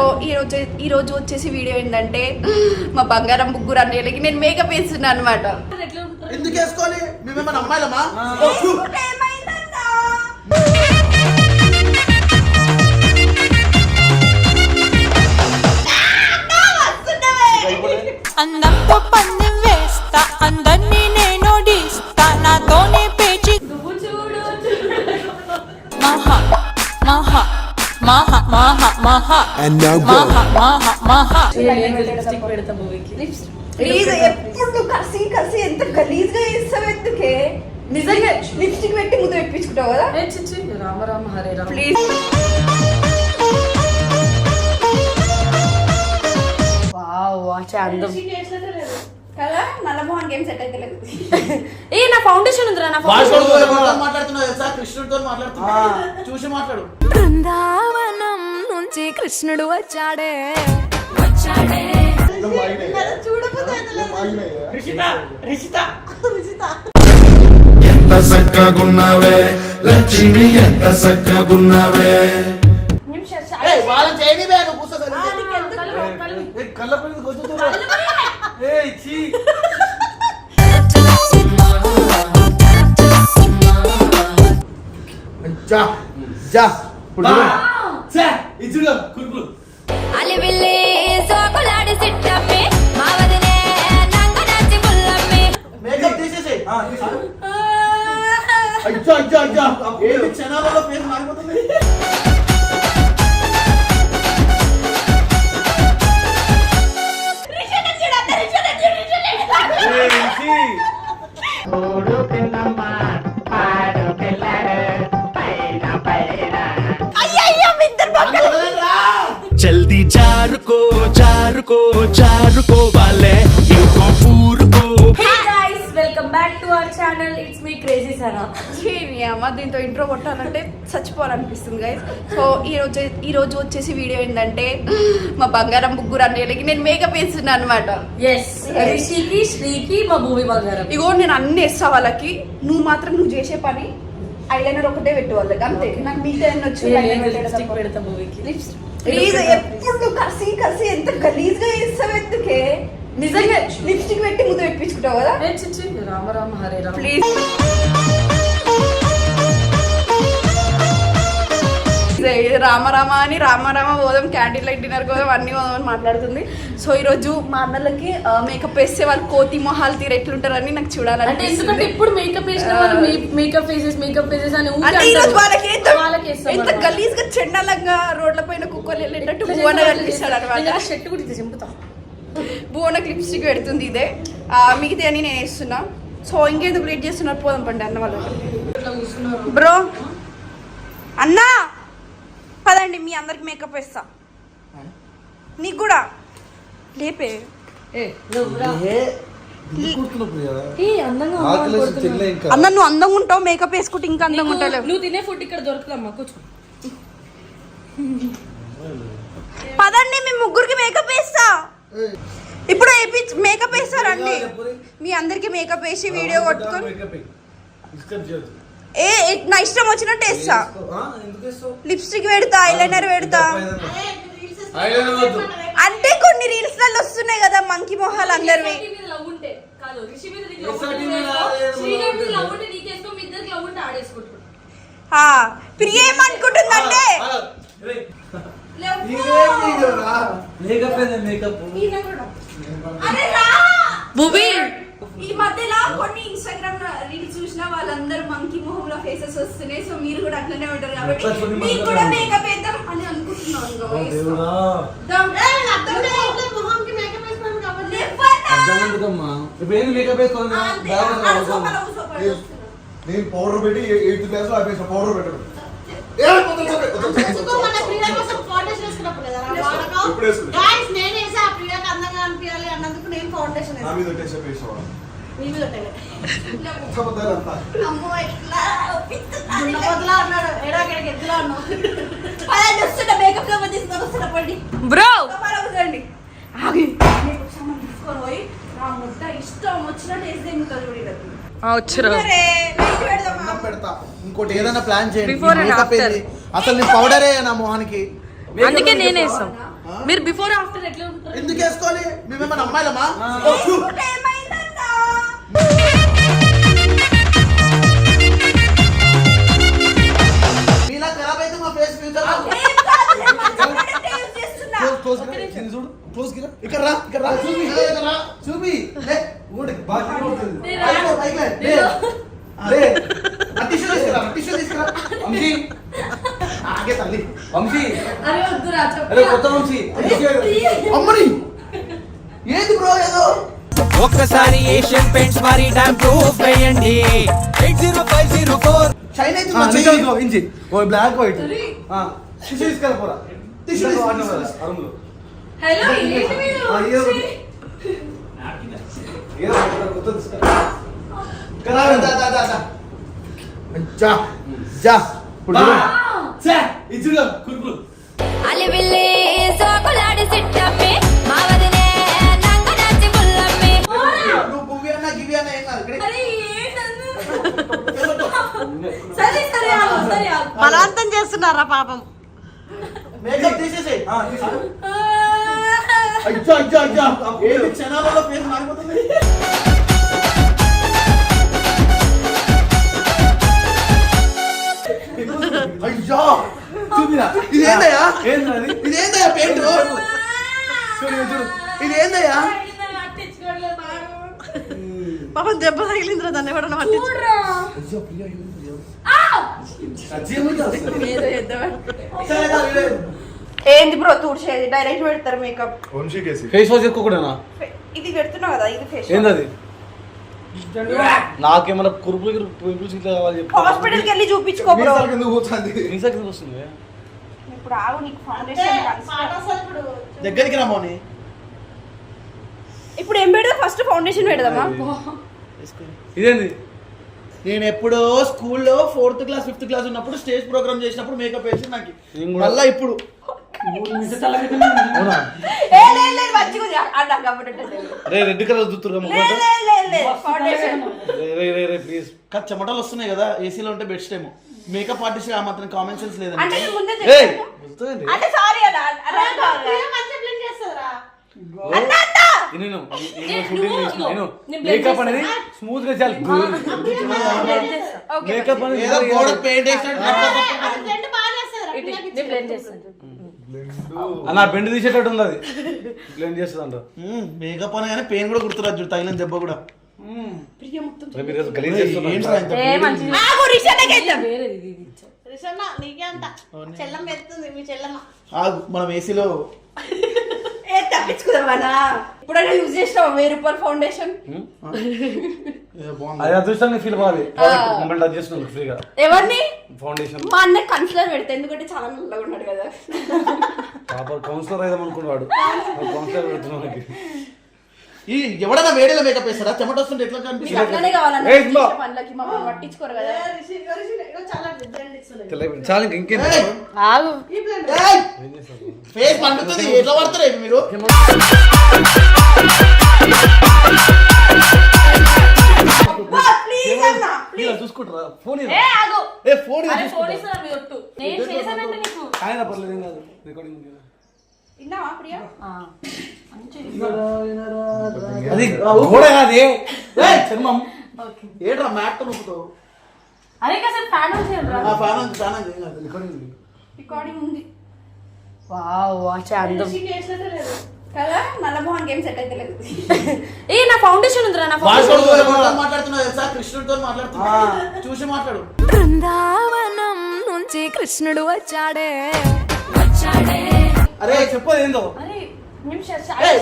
So ఈ రోజు ఈ రోజు వచ్చేసి వీడియో ఏంటంటే మా బంగారం ముగ్గురు అన్నయ్యలకి నేను మేకప్ వేస్తున్నాను అనమాట ఎందుకు వేసుకోవాలి? మేమేమన్నా అమ్మాయిలమా? ఓ, ఫు. అందంతో పందెం వేస్తా అందరినీ నేను నాతోనే పేచి మహా మహా. మహా మహా మహా. And now go. మహా మహా మహా. ప్లీజ్ ఎప్పుడు నువ్వు కసి కసి ఎంత గలీజ్గా చేస్తావు ఎందుకే? నిజంగా లిప్స్టిక్ పెట్టి ముద్ర పెట్టించుకుంటావు కదా? Rama Rama Hare Rama. Please wow watch అందం. కదా గేమ్ సెట్ అయితే లేదు. ఏ నా ఫౌండేషన్ ఉందిరా నా వాడితో ఫౌండేషన్. ఎవరితో మాట్లాడుతున్నావు తెలుసా? కృష్ణుడితో మాట్లాడుతున్నా చూసి మాట్లాడు. బృందావనం నుంచి కృష్ణుడు వచ్చాడే. ఎంత చక్కగున్నావే? లక్ష్మి ఎంత చక్కగున్నావే? ఏయ్, వాళ్ళని చేయని బే, నువ్వు కూర్చో సరే. జా జా ఇప్పుడు చూడు. అలివిల్లి సోకులాడి సిట్టమ్మి మావదినే నంగ నచ్చి పుల్లమ్మి మేకప్ తీసేసేయ్. అయ్యో అయ్యో అయ్యో ఏంటి క్షణాలలో పేరు మారిపోతుంది కొట్టాలంటే చచ్చిపోవాలనిపిస్తుంది గైస్ సో ఈ రోజు ఈ రోజు వచ్చేసి వీడియో ఏంటంటే మా బంగారం ముగ్గురు అన్నయ్యలకి నేను మేకప్ వేస్తున్నాను అనమాట రిషికి శ్రీకి మా భూమి బంగారం. ఇగో నేను అన్ని వేస్తా వాళ్ళకి. నువ్వు మాత్రం నువ్వు చేసే పని ఐలైనర్ ఒకటే పెట్టు వాళ్ళకి అంతే. నాకు మిగతా ఎన్ని వచ్చు ప్లీజ్ ఎప్పుడు నువ్వు కసి కసి ఎంత గలీజ్గా చేస్తావు ఎందుకే? నిజంగా లిప్స్టిక్ పెట్టి ముద్ర పెట్టించుకుంటావు కదా? హరే రామ. ప్లీజ్ రామరామ అని రామరామ పోదాం క్యాంటీన్ లైట్ డిన్నర్ పోదాం అన్ని పోదాం అని మాట్లాడుతుంది. సో ఈ రోజు మా అన్నలకి మేకప్ వేస్తే వాళ్ళు కోతి మొహాలు తీరు ఎట్లుంటారని నాకు అంటే చూడాలని ఎందుకంటే ఎప్పుడు మేకప్ వేసిన మేకప్ వేసేసి మేకప్ వేసేసి అని అంటే. వాళ్ళకి ఎంత. గలీజ్గా చెండాలంగా రోడ్ల పైన కుక్కలు వెళ్ళేటట్టు భువన కనిపిస్తాడు అనమాట. షర్ట్ కూడా చింపుతా. భువనకి లిప్స్టిక్ పెడుతుంది ఇదే. మిగతా అని నేను వేస్తున్నా. సో ఇంకెందుకు లేట్ చేస్తున్నారు? పోదాం పండి అన్న వాళ్ళు బ్రో అన్నా! పదండి మీ అందరికి మేకప్ వేస్తా. నీకు కూడా? లేపే. అన్న నువ్వు అందంగా ఉంటావు మేకప్ వేసుకుంటే ఇంకా అందంగా ఉంటావు. నువ్వు తినే ఫుడ్ ఇక్కడ దొరుకుతుందమ్మా కూర్చో. పదండి మీ ముగ్గురికి మేకప్ వేస్తా. ఇప్పుడు మేకప్ వేస్తారండి మీ అందరికి మేకప్ వేసి వీడియో కొట్టుకొని. ఏ నా ఇష్టం వచ్చినట్టు వేస్తా? లిప్స్టిక్ పెడతా ఐలైనర్ పెడతా. అంటే కొన్ని రీల్స్లలో వస్తున్నాయి కదా మంకీ మొహాలు అందరివి. ప్రియ ఏమనుకుంటుందంటే? ఆ, రేయ్. ఈ మధ్యలో కొన్ని ఇన్స్టాగ్రామ్ రీల్స్ చూసిన వాళ్ళందరూ మంకీ మొహంలో ఫేసెస్ వస్తున్నాయి. సో మీరు కూడా అట్లనే ఉంటారు కాబట్టి మంది కూడా? మేకప్ వేద్దాం అని అనుకుంటున్నాను ఇప్పుడు. నేను పౌడర్ పెట్టి ఎయిత్ క్లాస్లో ఆపేసిన పౌడర్ పెట్టడం నేను ప్రియకి అందంగా అనిపించాలి అన్నందుకు నేను ఫౌండేషన్ నా వేసాను మీద వచ్చేసి బ్రో! ఇష్టం వచ్చినట్టు ఇంకోటి ఏదైనా ప్లాన్ చేయండి? అసలు నేను పౌడరే నా మొహానికి అందుకే నేనే ఇస్తాం మీరు బిఫోర్ ఆఫ్టర్ ఎట్లా ఎందుకు వేసుకోవాలి? మేమేమన్నా అమ్మాయిలమా? క్లోజ్ చూడు. క్లోజ్ గిరా ఇక్కడ రా ఇక్కడ రా. చూపి ఇక్కడ రా చూపి లే ఊడి బాగా అవుతుంది పైకి లే. లే. తీసుకురా టిష్యూ తీసుకురా. వంశీ. ఆగే తల్లి. వంశీ. అరే వద్దురా అరే కొత్త వంశీ. అమ్మని. ఏంది బ్రో ఏదో? ఒక్కసారి ఏషియన్ పెయింట్స్ వారి డ్యామ్ ప్రూఫ్ వేయండి. Eight zero five zero four. ఇంచి ఓ బ్లాక్ వైట్. టిష్యూ హలో ఏంటి మీరు. జా జా ఇప్పుడు చూడు. ఛే, ఇది చూడు కురుకులు. అలివిల్లి సోకులాడి సిట్టమ్మి మా వదినే నంగు నచ్చి పుల్లమ్మి నువ్వు పువ్వి అన్నా గివి అన్నా ఏం కాదు. ఇక్కడికి. అరే ఏంటన్నా సరే సరే ఆగు, సరే ఆగు. బలవంతం చేస్తున్నారా పాపం? మేకప్ ఏంది క్షణాలలో ఫేస్ మారిపోతుంది? అయ్యో. చూపిరా. ఇదేందయ్యా? ఇదేందయ్యా పెయింట్ చూడు ఇది చూడు. ఇదేందయ్యా. పాపం దెబ్బ తగిలిందిరా దాన్ని ఎవడన్నా పట్టించు. ఏదో బ్రో తూడ్చేది డైరెక్ట్ పెడతారు మేకప్ ఫేస్ వాష్ ఎక్కువకూడనా ఇది పెడుతున్నావు కదా ఇది ఫేస్ ఏందది? నాకేమన్నా కురుపులు కురుపులు ఇట్లా కావాలి చెప్పు. హాస్పిటల్కి వెళ్ళి చూపించుకో బ్రో ఎందుకు పోతుంది? మీసా కింద వస్తుంది? ఇప్పుడు ఆగు నీకు ఫౌండేషన్ దగ్గరికి రమ్మని ఇప్పుడు ఏం పెడదాం? ఫస్ట్ ఫౌండేషన్ పెడదామా? ఇదేంది? నేను ఎప్పుడో స్కూల్లో ఫోర్త్ క్లాస్ ఫిఫ్త్ క్లాస్ ఉన్నప్పుడు స్టేజ్ ప్రోగ్రామ్ చేసినప్పుడు మేకప్ వేసి నాకు. మళ్ళా ఇప్పుడు. రే రెడ్ కలర్ దుత్తురు ప్లీజ్ చెమటలు వస్తున్నాయి కదా ఏసీలో ఉంటే బెస్ట్ ఏమో. మేకప్ ఆర్టిస్ట్ ఆ మాత్రం కామన్ సెన్స్ అంటే లేదండి నేను అలా నేను మేకప్ అనేది. స్మూత్గా మేకప్ అనేది ఏదో గోడ పెయింట్ నా బెండ్ తీసేటట్టు ఉంది అది బ్లెండ్ చేస్తుంది అంట. మేకప్ అనగానే పెయిన్ కూడా గుర్తురాదు చూడు తగిలిన దెబ్బ కూడా. మనం ఏసీలో ఇప్పుడైనా యూజ్ చేసినావా వెయ్యి రూపాయల ఫౌండేషన్? అది అదృష్టంగా ఫీల్ అవ్వాలి మమ్మల్ని టచ్ చేస్తున్నాను ఫ్రీగా. ఎవరిని? ఫౌండేషన్ మా అన్న కన్సిలర్ పెడితే ఎందుకంటే చాలా నల్లగా ఉన్నాడు కదా. ప్రాపర్ కౌన్సిలర్ అయిదాం అనుకున్నాడు కౌన్సిలర్ ఈ ఎవడన్నా వేడిలో మేకప్ వేస్తారా చెమట వస్తుంటే ఎట్లా కనిపిస్తుంది! ఫేస్ పండుతుంది ఎట్లా పడతారు మీరు? చూసుకుంటారా? ఫోన్ ఏ ఆగు. ఏ ఫోన్ ఆయన పర్లేదు రికార్డింగ్ విన్నావా ప్రియా. అది గోడ కాదే. చర్మం. ఏట్రా మ్యాట్ నొప్పుతావు అరే కాసేపు ఫ్యాన్. ఆ ఫ్యాన్ ఉంది ఫ్యాన్ ఉంది ఏం కాదు. రికార్డింగ్ ఉంది. వావ్ అచ్చా అందం కదా? గేమ్ సెట్ అయితే లేదు. ఏ నా ఫౌండేషన్ ఉందిరా నా వాడితో ఫౌండేషన్ ఎవరితో మాట్లాడుతున్నావు తెలుసా? కృష్ణుడితో మాట్లాడుతున్నా చూసి మాట్లాడు. బృందావనం నుంచి కృష్ణుడు వచ్చాడే. వచ్చాడే అరే చెప్పదు ఏందో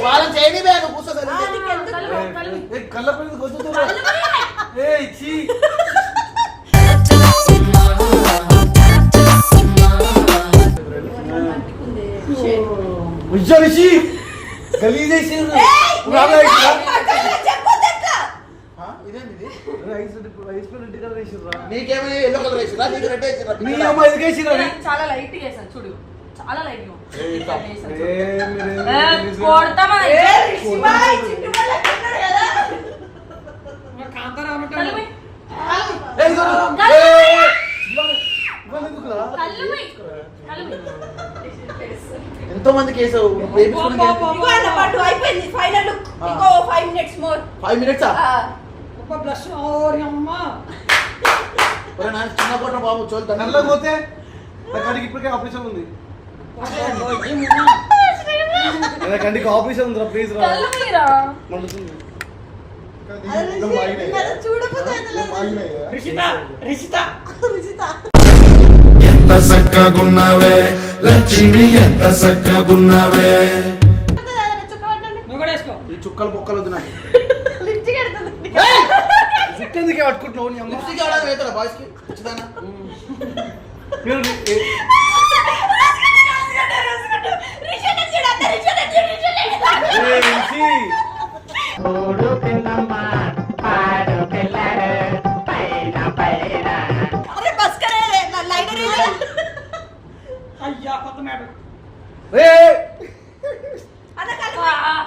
వాళ్ళని చేయని బే నువ్వు కూర్చో సరే. కళ్ళు, పెళ్ళి కొద్దు ఏ ఇచ్చి ఉజ్జలిసి గలీజేసి నీకేమైనా ఎల్లో కలర్ వేసిరా నీకు రెడ్ వేసిరా చాలా లైట్ చేశాను చూడు. చాలా లైట్ ఎంతో మంది కేసు అయిపోయింది ఫైనల్ ఇంకో five minutes more five minutes ఒక బ్లష్ బాబు చోల్ నల్లపోతే ఇప్పటికే ఆఫీసర్ ఉంది కండి కాపీస్ ఉందిరా ప్లీజ్ రా. మండుతుంది. ఎంత చక్కగున్నావే? లక్ష్మి ఎంత చక్కగున్నావే? చుక్కలు బొక్కలు వద్దు నాకు. ఎందుకే పట్టుకుంటున్నావు మీరు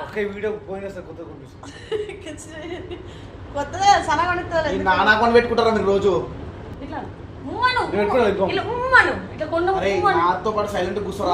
ఒక్క వీడియో పోయినా సార్ కొత్త కొత్తదే సన ఈ కొనుక్కోలేదు నానా కొని పెట్టుకుంటారా మీరు రోజు ఇట్లా ఉమ్మను. నాతో పాటు సైలెంట్ కూర్చోరా.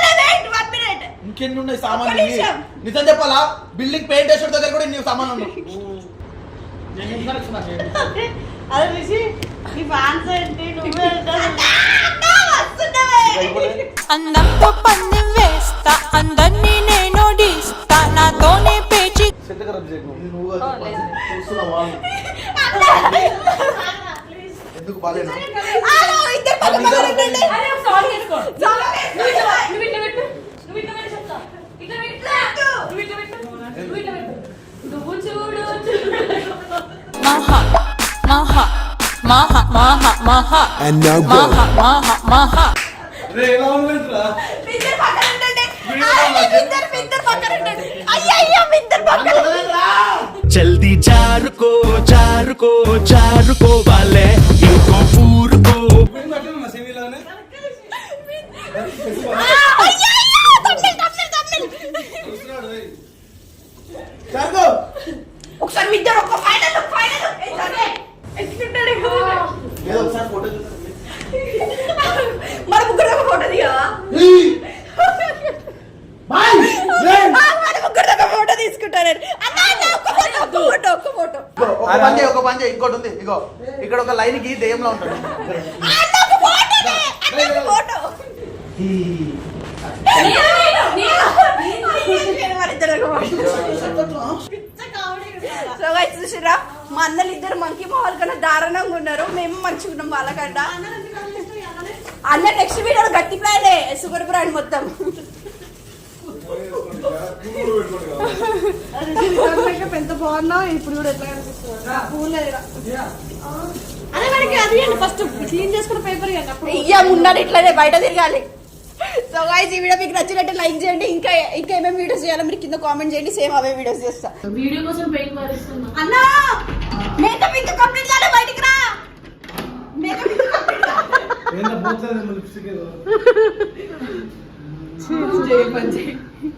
ఇంకెన్ని ఉన్నాయి సామాన్లు. నిజం చెప్పాలా? బిల్డింగ్ పెయింట్ వేసే దగ్గర కూడా ఇన్ని సామాన్లు ఉన్నాయి. అదే రిషి నీ ఫ్యాన్స్ ఏంటి? నువ్వే అందంతో పందెం వేస్తా అందరినీ నేను డిస్తా నాతోనే పేచి ఎందుకు నువ్వు చూడు. మహా మహా మహా మహా మహా. అండ్ నౌ గో మహా మహా మహా. రే ఎలా జల్దీ జారుకో జారుకో జారుకో వాలే ఇంకో ఊరుకో. పని చేయి, ఇంకోటి ఉంది. ఇగో ఇక్కడ ఒక లైన్కి దెయ్యంలో ఉంటాడు. చూసిరా మా అన్నలు ఇద్దరు మంకీ మొహాల కన్నా దారుణంగా ఉన్నారు. మేము మంచిగా ఉన్నాం వాళ్ళకంట. అన్న నెక్స్ట్ వీడియో గట్టి ప్లానే షుగర్ బ్రాండ్ మొత్తం. ఎంత బాగున్నావు ఇప్పుడు కూడా ఎట్లా అరే మనకి అది ఫస్ట్ క్లీన్ చేసుకున్న పేపర్ ఇయ్యా ముండాలి ఇట్లనే బయట తిరగాలి. సో గైస్ ఈ వీడియో మీకు నచ్చినట్టు లైక్ చేయండి. ఇంకా ఇంకా ఏమేమి వీడియోస్ చేయాలో మీరు కింద కామెంట్ చేయండి సేమ్ అవే వీడియోస్ చేస్తా. వీడియో కోసం పెయిన్ మారిస్తున్నా. అన్నా మేకప్ ఇంకా కంప్లీట్ కాలే బయటికి రా. మేకప్ ఇంకా కంప్లీట్ ఏందో పోతుంది లిప్స్టిక్ ఏదో